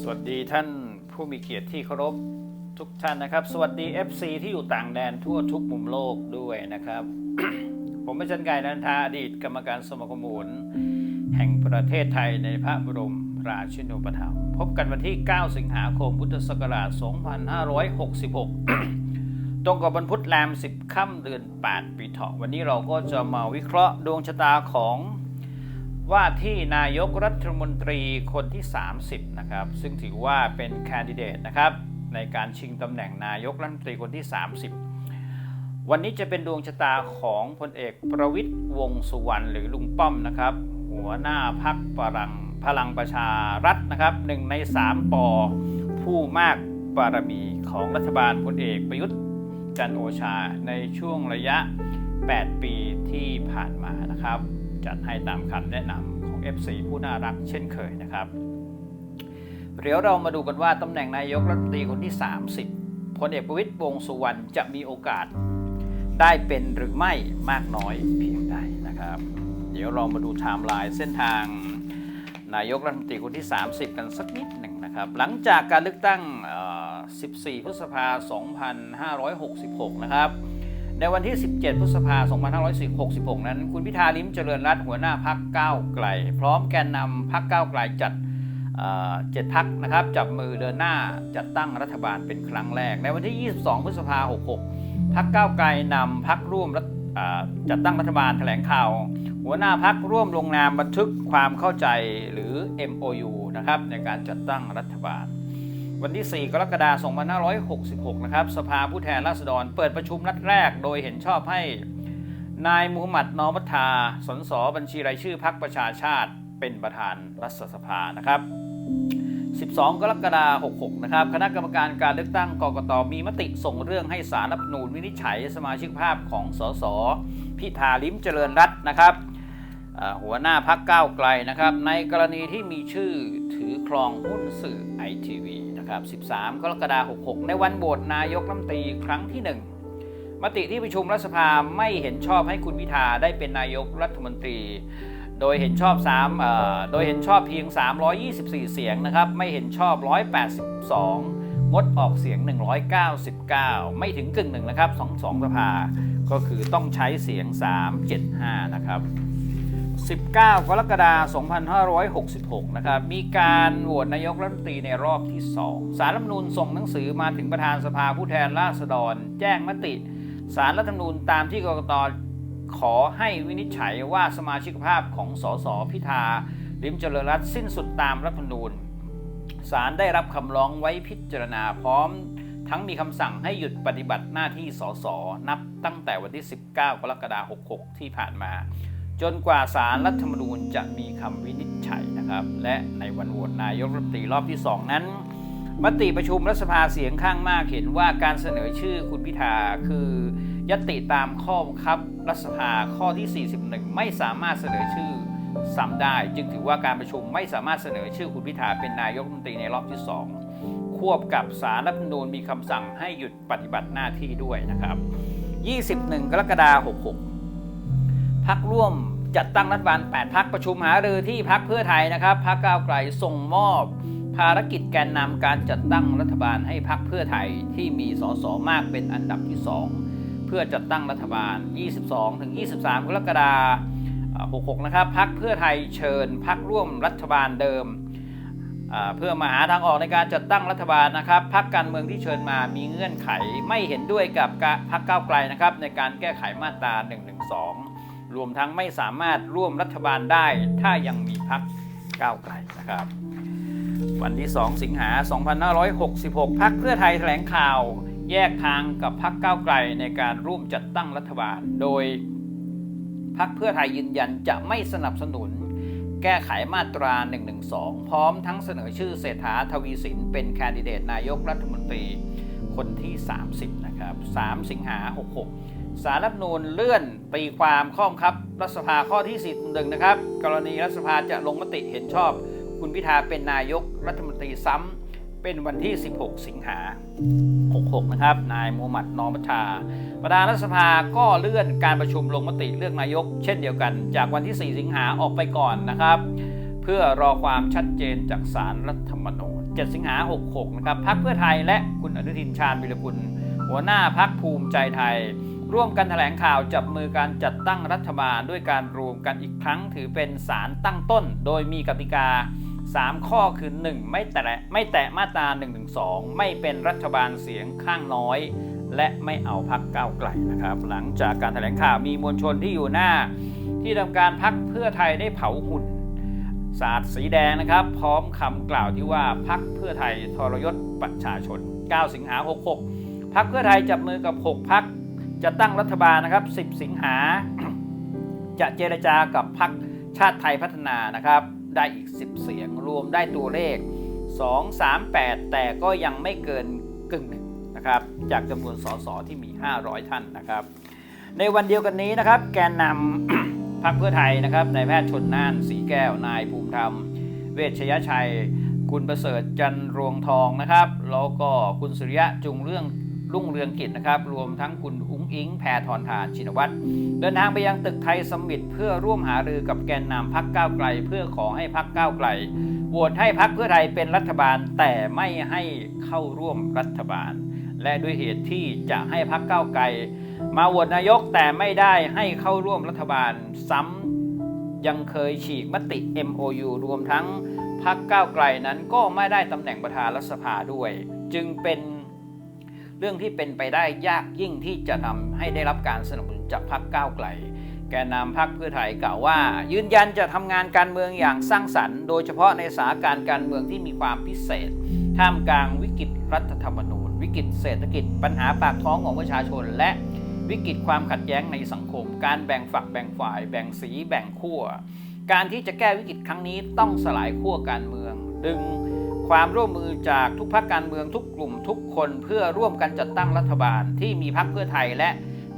สวัสดีท่านผู้มีเกียรติที่เคารพทุกท่านนะครับ สวัสดี FC ที่อยู่ต่างแดนทั่วทุกมุมโลกด้วยนะครับ ผมเป็นจันไก่นันทาอดีตกรรมการสมาคมหมุนแห่งประเทศไทยในพระบรมราชินูปถัมภ์พบกันวันที่ 9 สิงหาคมพุทธศักราช 2566 ตรงกับวันพุธแรม 10 ค่ำเดือน 8 ปีเถาะวันนี้เราก็จะมาวิเคราะห์ดวงชะตาของ ว่าที่นายกรัฐมนตรีคนที่ 30 นะครับ ซึ่งถือว่าเป็นแคนดิเดตนะครับ ในการชิงตำแหน่งนายกรัฐมนตรีคนที่ 30 วันนี้จะเป็นดวงชะตาของพลเอกประวิตยวงสุวรรณหรือลุงป้อมนะครับ หัวหน้าพักพลังพลังประชารัฐนะครับหนึ่งใน 3ปอผู้มากบารมีของรัฐบาลพลเอกประยุทธ์จันโอชาในช่วงระยะ 8 ปีที่ผ่านมานะครับ จัดให้ตามคำแนะนำของ FC ผู้น่ารักเช่นเคยนะครับเดี๋ยวเรามาดูกันว่าตำแหน่งนายกรัฐมนตรีคนที่ 30พลเอกประวิตยวงสุวรรณจะมีโอกาส ได้เป็นหรือไม่มากน้อยเพียงใดนะครับ เดี๋ยวเรามาดูไทม์ไลน์เส้นทางนายกรัฐมนตรีคนที่ 30 กันสักนิดหนึ่งนะครับ หลังจากการเลือกตั้ง 14 พฤษภาคม2566 นะครับ ในวันที่ 17 พฤษภาคม 2566 นั้น คุณพิธาลิ้มเจริญรัตน์หัวหน้าพักก้าวไกล พร้อมแกนนำพักก้าวไกลจัดเจ็ดพักนะครับ จับมือเดินหน้าจัดตั้งรัฐบาลเป็นครั้งแรก ในวันที่ 22 พฤษภาคม 66 พักก้าวไกลนำพักร่วมจัดตั้งรัฐบาลแถลงข่าว หัวหน้าพักร่วมลงนามบันทึกความเข้าใจหรือ MOU นะครับในการจัดตั้งรัฐบาล วันที่ 4 กรกฎาคม 2566 นะครับ สภาผู้แทนราษฎรเปิดประชุมนัดแรก โดยเห็นชอบให้ นายมูฮัมหมัดนอมัทา สนสบัญชีรายชื่อพักประชาชาติ เป็นประธานรัฐสภานะครับ 12 กรกฎาคม 66 นะครับ คณะกรรมการการเลือกตั้งกกตมีมติส่งเรื่องให้สารรัฐนูญวินิจฉัยสมาชิกภาพของสสพิธาลิมเจริญรัตน์นะครับหัวหน้าพักก้าวไกลนะครับ ในกรณีที่มีชื่อถือครองหุ้นสื่อไอทีวี นะครับ 13 กรกฎาคม 66 ในวันโหวตนายกรัฐมนตรีครั้งที่ 1 มติที่ประชุมรัฐสภาไม่เห็นชอบให้คุณพิธาได้เป็นนายกรัฐมนตรี โดยเห็นชอบ3เอ่อโดยเห็นชอบเพียง 324 เสียงนะครับ ไม่เห็นชอบ 182 งดออกเสียง 199 ไม่ถึงกึ่งหนึ่งนะครับสองสองสภา ก็คือต้องใช้เสียง 375 นะครับ 19 กรกฎาคม 2566 นะครับ มีการโหวตนายกรัฐมนตรีในรอบที่ 2 สารรัฐมนูญส่งหนังสือมาถึงประธานสภาผู้แทนราษฎร แจ้งมติ สารรัฐมนูญตามที่กรกตขอให้วินิจฉัยว่าสมาชิกภาพของสสพิธาลิมเจริญรัตน์สิ้นสุดตามรัฐมนูญศาลได้รับคำร้องไว้พิจารณาพร้อม ทั้งมีคำสั่งให้หยุดปฏิบัติหน้าที่สสนับตั้งแต่วันที่ 19 กรกฎาคม 66 ที่ผ่านมา จนกว่าสารรัฐธรรมนูญจะมีคำวินิจฉัยนะครับ และในวันโหวตนายกรัฐมนตรีรอบที่ 2 นั้น มติประชุมรัฐสภาเสียงข้างมากเห็นว่าการเสนอชื่อคุณพิธาคือยติตามข้อบังคับรัฐสภาข้อที่ 41 ไม่สามารถเสนอชื่อซ้ำได้ จึงถือว่าการประชุมไม่สามารถเสนอชื่อคุณพิธาเป็นนายกรัฐมนตรีในรอบที่ 2 ควบกับสารรัฐธรรมนูญมีคำสั่งให้หยุดปฏิบัติหน้าที่ด้วยนะครับ 21 กรกฎาคม66 พักร่วมจัดตั้งรัฐบาล 8 พักประชุมหารือที่พักเพื่อไทยนะครับพักก้าวไกลส่งมอบ ภารกิจแกนนำการจัดตั้งรัฐบาลให้พักเพื่อไทยที่มีสสมากเป็นอันดับที่ 2 เพื่อจัดตั้งรัฐบาล 22ถึง23 กรกฎาคม 66 นะครับพักเพื่อไทยเชิญพักร่วมรัฐบาลเดิมเพื่อมาหาทางออกในการจัดตั้งรัฐบาลนะครับพักการเมืองที่เชิญมามีเงื่อนไขไม่เห็นด้วยกับพักก้าวไกลนะครับในการแก้ไขมาตรา112 รวมทั้งไม่สามารถร่วมรัฐบาลได้ ถ้ายังมีพักก้าวไกลนะครับ วันที่ 2 สิงหา 2566 พักเพื่อไทยแถลงข่าว แยกทางกับพักก้าวไกลในการร่วมจัดตั้งรัฐบาล โดยพักเพื่อไทยยืนยันจะไม่สนับสนุน แก้ไขมาตรา 112 พร้อมทั้งเสนอชื่อเศรษฐาทวีสินเป็นแคนดิเดตนายกรัฐมนตรีคนที่ 30 นะครับ 3 สิงหา 66 สารรัฐมนูญเลื่อนตีความข้อบังคับรัฐสภาข้อที่41นะครับ กรณีรัฐสภาจะลงมติเห็นชอบ คุณพิธาเป็นนายกรัฐมนตรีซ้ำเป็นวันที่ 16 สิงหา 66 นะครับ นายมูฮัมหมัดนอมัชชา ประธานรัฐสภาก็เลื่อนการประชุมลงมติเลือกนายก เช่นเดียวกัน จากวันที่ 4 สิงหาออกไปก่อนนะครับ เพื่อรอความชัดเจนจากสารรัฐธรรมนูญ 7 สิงหา 66 นะครับพักเพื่อไทยและคุณอนุทินชาญวิรกุลหัวหน้าพักภูมิใจไทย ร่วมกันแถลงข่าวจับมือการจัดตั้งรัฐบาลด้วยการรวมกันอีกครั้งถือเป็นสารตั้งต้น โดยมีกติกา 3 ข้อคือ 1 ไม่แตะไม่แตะมาตรา1นึไม่เป็นรัฐบาลเสียงข้างน้อย และไม่เอาพักก้าวไกลนะครับ หลังจากการแถลงข่าวมีมวลชนที่อยู่หน้า ที่ทำการพักเพื่อไทยได้เผาหุ่นสาดสีแดงนะครับ พร้อมคำกล่าวที่ว่าพักเพื่อไทยทรยศประชาชน 9 สิงหา66พักเพื่อไทยจับมือกับ 6 พัก จะตั้งรัฐบาลนะครับ 10 สิงหา จะเจรจากับพักชาติไทยพัฒนานะครับ ได้อีก 10 เสียง รวมได้ตัวเลข 2 3 8 แต่ก็ยังไม่เกินกึ่งหนึ่งนะครับ จากจำนวนสสที่มี 500 ท่านนะครับ ในวันเดียวกันนี้นะครับ แกนนำพรรคเพื่อไทยนะครับนายแพทย์ชนน่านสีแก้ว นายภูมิธรรม เวชยชัย คุณประเสริฐจันรวงทองนะครับ แล้วก็คุณสุริยะจุงเรื่อง รุ่งเรืองกิจนะครับ รวมทั้งคุณอุ้งอิง แพทรทานชินวัตรเดินทางไปยังตึกไทยสมิตเพื่อร่วมหารือกับแกนนำพักก้าวไกล เพื่อขอให้พักก้าวไกลโหวตให้พักเพื่อไทยเป็นรัฐบาลแต่ไม่ให้เข้าร่วมรัฐบาล และด้วยเหตุที่จะให้พักก้าวไกล มาโหวตนายกแต่ไม่ได้ให้เข้าร่วมรัฐบาลซ้ำยังเคยฉีกมติ MOU รวมทั้งพักก้าวไกลนั้นก็ไม่ได้ตำแหน่งประธานรัฐสภาด้วย จึงเป็น เรื่องที่เป็นไปได้ยากยิ่งที่จะทำให้ได้รับการสนับสนุนจากพักก้าวไกล แกนนำพักเพื่อไทยกล่าวว่า ยืนยันจะทำงานการเมืองอย่างสร้างสรรค์ โดยเฉพาะในสถานการณ์การเมืองที่มีความพิเศษ ท่ามกลางวิกฤตรัฐธรรมนูญ วิกฤตเศรษฐกิจ ปัญหาปากท้องของประชาชน และวิกฤตความขัดแย้งในสังคม การแบ่งฝักแบ่งฝ่าย แบ่งสี แบ่งขั้วการที่จะแก้วิกฤตครั้งนี้ต้องสลายขั้วการเมือง ดึง ความร่วมมือจากทุกพรรคการเมืองทุกกลุ่มทุกคนเพื่อร่วมกันจัดตั้งรัฐบาลที่มีพรรคเพื่อไทยและ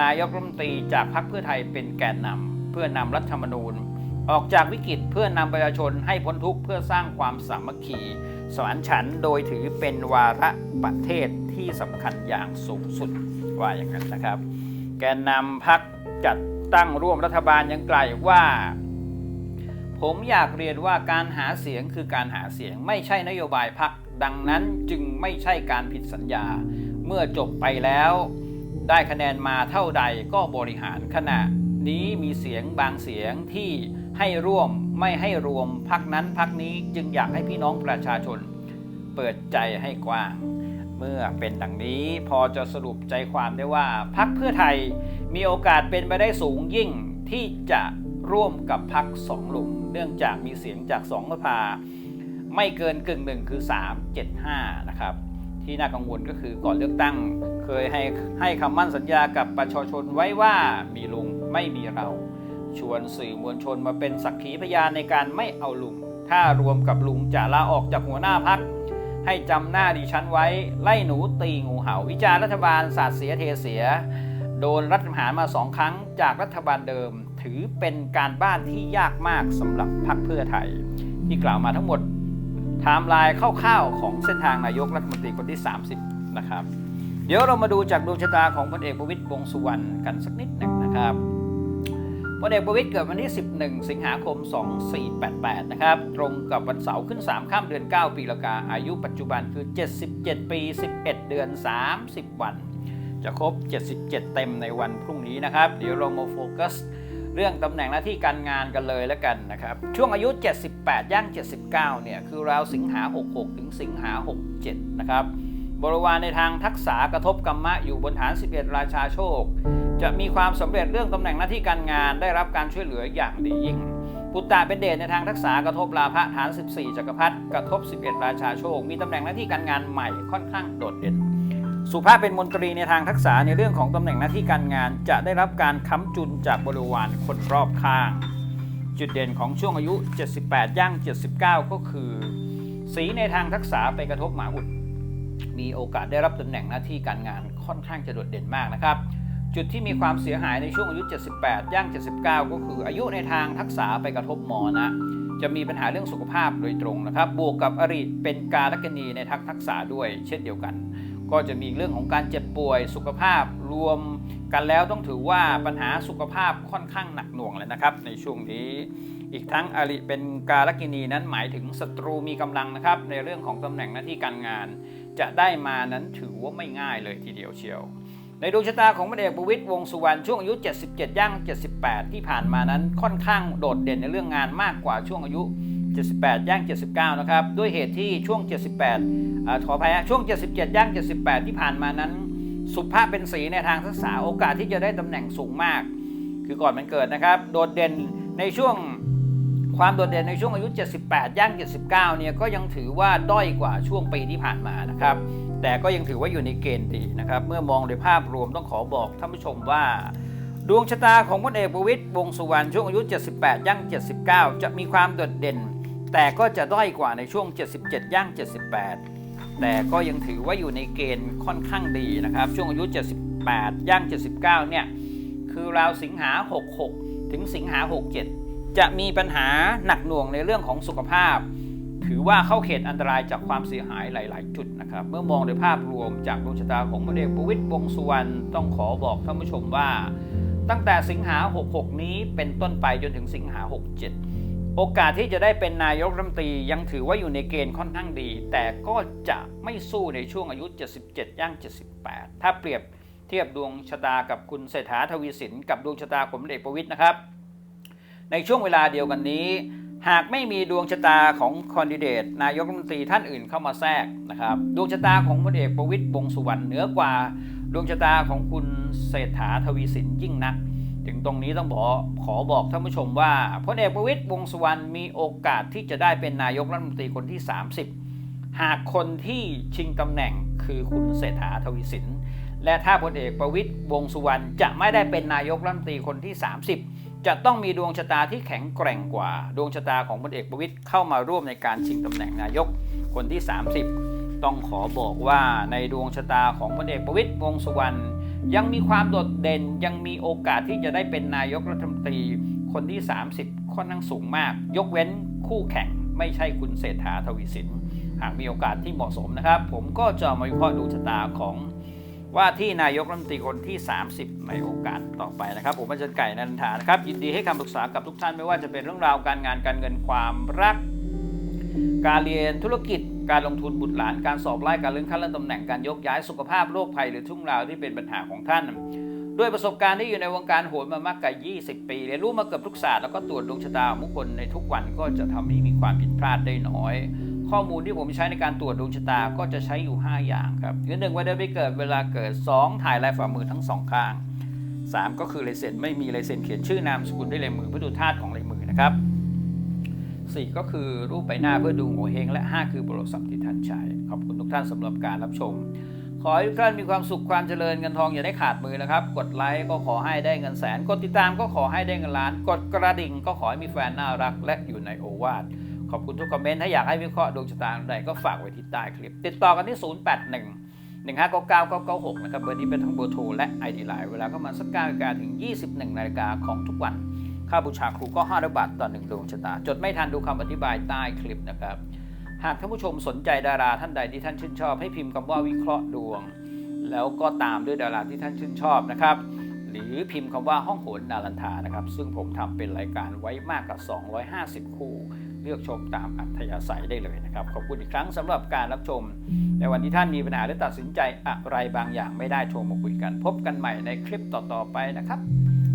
นายกรัฐมนตรีจากพรรคเพื่อไทยเป็นแกนนำเพื่อนำรัฐธรรมนูญ ออกจากวิกฤตเพื่อนำประชาชนให้พ้นทุกข์เพื่อสร้างความสามัคคีสมานฉันโดยถือเป็นวาระประเทศที่สำคัญอย่างสูงสุดว่าอย่างนั้นนะครับ แกนนำพักจัดตั้งร่วมรัฐบาลยังไกลว่า ผมอยากเรียนว่าการหาเสียงคือการหาเสียงไม่ใช่นโยบายพัก ดังนั้นจึงไม่ใช่การผิดสัญญา เมื่อจบไปแล้ว ได้คะแนนมาเท่าใดก็บริหารขณะ นี้มีเสียงบางเสียงที่ให้ร่วมไม่ให้รวมพักนั้นพักนี้จึงอยากให้พี่น้องประชาชน เปิดใจให้กว้าง เมื่อเป็นดังนี้พอจะสรุปใจความได้ว่าพักเพื่อไทยมีโอกาสเป็นไปได้สูงยิ่งที่จะ ร่วมกับพักสองลุมเนื่องจากมีเสียงจากสองสภา ไม่เกินกึ่งหนึ่งคือ 3 7 5 นะครับ ที่น่ากังวลก็คือก่อนเลือกตั้ง เคยให้ให้คำมั่นสัญญากับประชาชนไว้ว่ามีลุงไม่มีเรา ชวนสื่อมวลชนมาเป็นสักขีพยานในการไม่เอาลุง ถ้ารวมกับลุงจะลาออกจากหัวหน้าพักให้จำหน้าดิฉันไว้ไล่หนูตีงูเห่า วิจารรัฐบาลศาสาดเสียเทเสีย โดนรัฐประหารมาสองครั้งจากรัฐบาลเดิม ถือเป็นการบ้านที่ยากมากสำหรับพรรคเพื่อไทย ที่กล่าวมาทั้งหมดไทม์ไลน์คร่าวๆของเส้นทางนายกรัฐมนตรีคนที่ 30 นะครับ เดี๋ยวเรามาดูจากดวงชะตาของพลเอกประวิตยวงสุวรรณกันสักนิดหนึ่งนะครับพลเอกประวิตยเกิดวันที่ 11 สิงหาคม 2488 นะครับ ตรงกับวันเสาร์ขึ้น 3 ข้ามเดือน 9 ปีละกา อายุปัจจุบันคือ 77 ปี 11 เดือน 30 วัน จะครบ 77 เต็มในวันพรุ่งนี้นะครับ เดี๋ยวเรามาโฟกัส เรื่องตำแหน่งหน้าที่การงานกันเลยแล้วกันนะครับ ช่วงอายุ 78 ย่าง 79 เนี่ย คือราวสิงหา 66 ถึงสิงหา 67 นะครับ บริวารในทางทักษะกระทบกรรมะอยู่บนฐาน 11 ราชาโชค จะมีความสำเร็จเรื่องตำแหน่งหน้าที่การงานได้รับการช่วยเหลืออย่างดียิ่ง ปุตตะเป็นเดชในทางทักษะกระทบลาภะฐาน 14 จักรพรรดิกระทบ 11 ราชาโชค มีตำแหน่งหน้าที่การงานใหม่ค่อนข้างโดดเด่น สุภาพเป็นมนตรีในทางทักษะในเรื่องของตำแหน่งหน้าที่การงาน จะได้รับการค้ำจุนจากบริวารคนรอบข้าง จุดเด่นของช่วงอายุ 78 ย่าง 79 ก็คือ สีในทางทักษะไปกระทบหมาอุด มีโอกาสได้รับตำแหน่งหน้าที่การงานค่อนข้างจะโดดเด่นมากนะครับจุดที่มีความเสียหายในช่วงอายุ 78 ย่าง 79 ก็คืออายุในทางทักษะไปกระทบหมอนะ จะมีปัญหาเรื่องสุขภาพโดยตรงนะครับ บวกกับอริเป็นการลกนีในทักทักษะด้วยเช่นเดียวกัน ก็จะมีเรื่องของการเจ็บป่วยสุขภาพรวมกันแล้วต้องถือว่าปัญหาสุขภาพค่อนข้างหนักหน่วงเลยนะครับ ในช่วงนี้อีกทั้งอริเป็นกาลกินีนั้นหมายถึงศัตรูมีกำลังนะครับ ในเรื่องของตำแหน่งหน้าที่การงาน จะได้มานั้นถือว่าไม่ง่ายเลยทีเดียวเชียว ในดวงชะตาของพลเอกประวิตยวงษ์สุวรรณช่วงอายุ 77 ย่าง 78 ที่ผ่านมานั้นค่อนข้างโดดเด่นในเรื่องงานมากกว่าช่วงอายุ 78 ย่าง 79 นะครับ ด้วยเหตุที่ช่วง 78อขออภัยฮะช่วง 77 ย่าง 78 ที่ผ่านมานั้น สุภาพเป็นสีในทางศึกษาโอกาสที่จะได้ตำแหน่งสูงมาก คือก่อนมันเกิดนะครับ โดดเด่นในช่วงความโดดเด่นในช่วงอายุ 78 ย่าง 79 เนี่ยก็ยังถือว่าด้อยกว่าช่วงปีที่ผ่านมานะครับ แต่ก็ยังถือว่าอยู่ในเกณฑ์ดีนะครับ เมื่อมองโดยภาพรวมต้องขอบอกท่านผู้ชมว่า ดวงชะตาของพลเอกประวิตยวงษ์สุวรรณช่วงอายุ 78 ย่าง 79 จะมีความโดดเด่น แต่ก็จะด้อยกว่าในช่วง 77 ย่าง 78 แต่ก็ยังถือว่าอยู่ในเกณฑ์ค่อนข้างดีนะครับ ช่วงอายุ 78 ย่าง 79 เนี่ย คือราวสิงหา 66 ถึงสิงหา 67 จะมีปัญหาหนักหน่วงในเรื่องของสุขภาพ ถือว่าเข้าเขตอันตรายจากความเสียหายหลาย ๆ จุดนะครับ เมื่อมองโดยภาพรวมจากดวงชะตาของพลเอกประวิตยวงสุวรรณต้องขอบอกท่านผู้ชมว่า ตั้งแต่สิงหา 66 นี้เป็นต้นไปจนถึงสิงหา 67 โอกาสที่จะได้เป็นนายกรัฐมนตรียังถือว่าอยู่ในเกณฑ์ค่อนข้างดี แต่ก็จะไม่สู้ในช่วงอายุ 77 ย่าง 78 ถ้าเปรียบเทียบดวงชะตากับคุณเศรษฐาทวีสิน กับดวงชะตาของเอกประวิตยนะครับ ในช่วงเวลาเดียวกันนี้ หากไม่มีดวงชะตาของคนดิเดต นายกรัฐมนตรีท่านอื่นเข้ามาแทรกนะครับดวงชะตาของพลเอกประวิตยวงสุวรรณเหนือกว่า ดวงชะตาของคุณเศรษฐาทวีสินยิ่งนัก ถึงตรงนี้ต้องบอกขอบอกท่านผู้ชมว่าพลเอกประวิตยวงสุวรรณมีโอกาสที่จะได้เป็นนายกรัฐมนตรีคนที่ 30 หากคนที่ชิงตำแหน่งคือคุณเศรษฐาทวีสิน และถ้าพลเอกประวิตยวงสุวรรณจะไม่ได้เป็นนายกรัฐมนตรีคนที่ 30 จะต้องมีดวงชะตาที่แข็งแกร่งกว่า ดวงชะตาของพลเอกประวิตยเข้ามาร่วมในการชิงตำแหน่งนายกคนที่ 30 ต้องขอบอกว่าในดวงชะตาของพลเอกประวิตยวงสุวรรณ ยังมีความโดดเด่นยังมีโอกาสที่จะได้เป็นนายกรัฐมนตรีคนที่ 30 ค่อนข้างสูงมาก ยกเว้นคู่แข่งไม่ใช่คุณเศรษฐาทวีสิน หากมีโอกาสที่เหมาะสมนะครับ ผมก็จะมาวิเคราะห์ดวงชะตาของว่าที่นายกรัฐมนตรีคนที่ 30 ในโอกาสต่อไปนะครับ ผมอาจารย์ไก่นันทานะครับ ยินดีให้คำปรึกษากับทุกท่านไม่ว่าจะเป็นเรื่องราวการงานการเงินความรัก การเรียนธุรกิจ การลงทุนบุตรหลาน การสอบไล่การเลื่อนขั้นเลื่อนตำแหน่ง การยกย้ายสุขภาพโรคภัยหรือทุกราวที่เป็นปัญหาของท่าน ด้วยประสบการณ์ที่อยู่ในวงการโหนมามากกว่า 20 ปีเรียนรู้มาเกือบทุกศาสตร์แล้วก็ตรวจดวงชะตาของคนในทุกวันก็จะทำให้มีความผิดพลาดได้น้อย ข้อมูลที่ผมใช้ในการตรวจดวงชะตาก็จะใช้อยู่ 5 อย่างครับคือหนึ่งวันเดือนปีเกิดเวลาเกิด 2 ถ่ายลายฝ่ามือทั้งสองข้าง 3 ก็คือลายเซ็นไม่มีลายเซ็นเขียนชื่อนามสกุลด้วยลายมือเพื่อดูธาตุของลายมือนะครับ 4 ก็คือรูปใบหน้าเพื่อดูโงเฮงและ 5 คือโทรศัท์ที่ท่านใช้ขอบคุณทุกท่านสำหรับการรับชม ขอให้ทุกท่านมีความสุขความเจริญเงินทองอย่าได้ขาดมือนะครับ กดไลค์ก็ขอให้ได้เงินแสน กดติดตามก็ขอให้ได้เงินล้าน กดกระดิ่งก็ขอให้มีแฟนน่ารักและอยู่ในโอวาทขอบคุณทุกคอมเมนต์ถ้าอยากให้วิเคราะห์ดวงชะตาใดก็ฝากไว้ที่ใต้คลิป ติดต่อกันที่ 081 159996 นะครับเบอร์นี้เป็นทั้งเบอร์โทรและไอดีไลน์เวลาก็มาสัก9นาฬิกาถึง 21นาฬิกาของทุกวัน ค่าบูชาครูก็ 500 บาทต่อหนึ่งดวงชะตา จดไม่ทันดูคำอธิบายใต้คลิปนะครับ หากท่านผู้ชมสนใจดาราท่านใดที่ท่านชื่นชอบ ให้พิมพ์คำว่าวิเคราะห์ดวง แล้วก็ตามด้วยดาราที่ท่านชื่นชอบนะครับหรือพิมพ์คำว่าห้องโหนดารันทานะครับ ซึ่งผมทำเป็นรายการไว้มากกว่า 250 คู่ เลือกชมตามอัธยาศัยได้เลยนะครับ ขอบคุณอีกครั้งสำหรับการรับชม ในวันที่ท่านมีปัญหาหรือตัดสินใจอะไรบางอย่างไม่ได้โทรมาคุยกัน พบกันใหม่ในคลิปต่อๆไปนะครับ